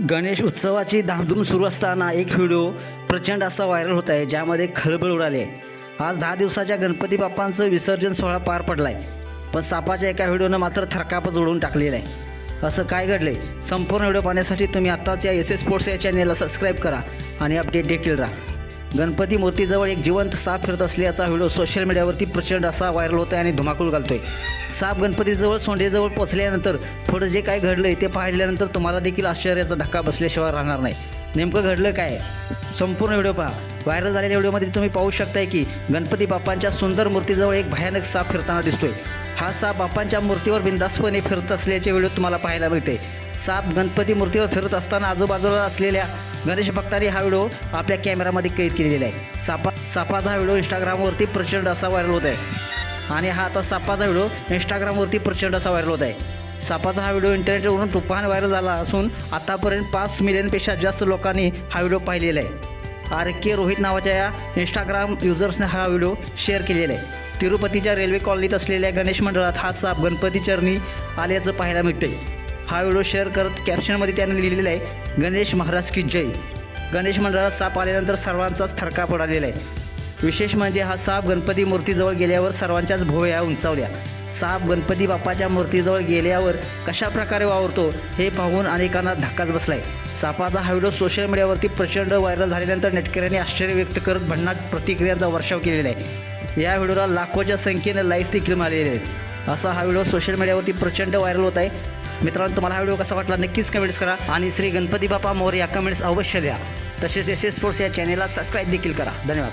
गणेश उत्सवाची धामधूम सुरू असताना एक व्हिडिओ प्रचंड असा व्हायरल होत आहे ज्यामध्ये खळबळ उडाली आहे. आज दहा दिवसाच्या गणपती बाप्पांचं विसर्जन सोहळा पार पडला आहे पण सापाच्या एका व्हिडिओनं मात्र थरकापच उडवून टाकलेला आहे. असं काय घडले संपूर्ण व्हिडिओ पाहण्यासाठी तुम्ही आत्ताच या एस एस स्पोर्ट्स या चॅनेलला सबस्क्राईब करा आणि अपडेट देखील राहा. गणपती मूर्तीजवळ एक जिवंत साप फिरत असल्याचा व्हिडिओ सोशल मीडियावरती प्रचंड असा व्हायरल होत आहे आणि धुमाकूळ घालतो आहे साप गणपतीजवळ सोंडेजवळ पोचल्यानंतर थोडं जे काय घडलंय ते पाहिल्यानंतर तुम्हाला देखील आश्चर्याचा धक्का बसल्याशिवाय राहणार नाही. नेमकं घडलं काय? संपूर्ण व्हिडिओ पहा. व्हायरल झालेल्या व्हिडिओमध्ये तुम्ही पाहू शकताय की गणपती बाप्पांच्या सुंदर मूर्तीजवळ एक भयानक साप फिरताना दिसतोय. हा साप बाप्पांच्या मूर्तीवर बिंदास्पणे फिरत असल्याचे व्हिडिओ तुम्हाला पाहायला मिळते. साप गणपती मूर्तीवर फिरत असताना आजूबाजूला असलेल्या गणेश भक्तांनी हा व्हिडिओ आपल्या कॅमेरामध्ये कैद केलेला आहे. सापा सापाचा हा व्हिडिओ इंस्टाग्रामवरती प्रचंड असा व्हायरल होत आहे. आणि हा आता सापाचा व्हिडिओ इंस्टाग्रामवरती प्रचंड असा व्हायरल होत आहे. सापाचा हा व्हिडिओ इंटरनेटवरून तुफान व्हायरल झाला असून आतापर्यंत पाच मिलियनपेक्षा जास्त लोकांनी हा व्हिडिओ पाहिलेला आहे. आर के रोहित नावाच्या या इंस्टाग्राम युजर्सने हा व्हिडिओ शेअर केलेला आहे. तिरुपतीच्या रेल्वे कॉलनीत असलेल्या गणेश मंडळात हा साप गणपती चरणी आल्याचं पाहायला मिळते हा व्हिडिओ शेअर करत कॅप्शनमध्ये त्याने लिहिलेला आहे गणेश महाराज की जय. गणेश मंडळात साप आल्यानंतर सर्वांचाच थरका पडालेला आहे. विशेष म्हणजे हा साप गणपती मूर्तीजवळ गेल्यावर सर्वांच्याच भोवया उंचावल्या. साप गणपती बाप्पाच्या मूर्तीजवळ गेल्यावर कशा प्रकारे वावरतो हे पाहून अनेकांना धक्काच बसलाय. सापाचा हा व्हिडिओ सोशल मीडियावरती प्रचंड व्हायरल झाल्यानंतर नेटकऱ्यांनी आश्चर्य व्यक्त करत भन्नाट प्रतिक्रियांचा वर्षाव केलेला आहे. या व्हिडिओला लाखोच्या संख्येने लाईक्स देखील मिळालेले आहेत. असा हा व्हिडिओ सोशल मीडियावरती प्रचंड व्हायरल होत आहे. मित्रांनो तुम्हाला हा व्हिडिओ कसा वाटला नक्कीच कमेंट्स करा आणि श्री गणपती बाप्पा मोर या कमेंट्स अवश्य द्या. तसेच एस एस स्पोर्ट्स या चॅनेलला सबस्क्राईब देखील करा. धन्यवाद.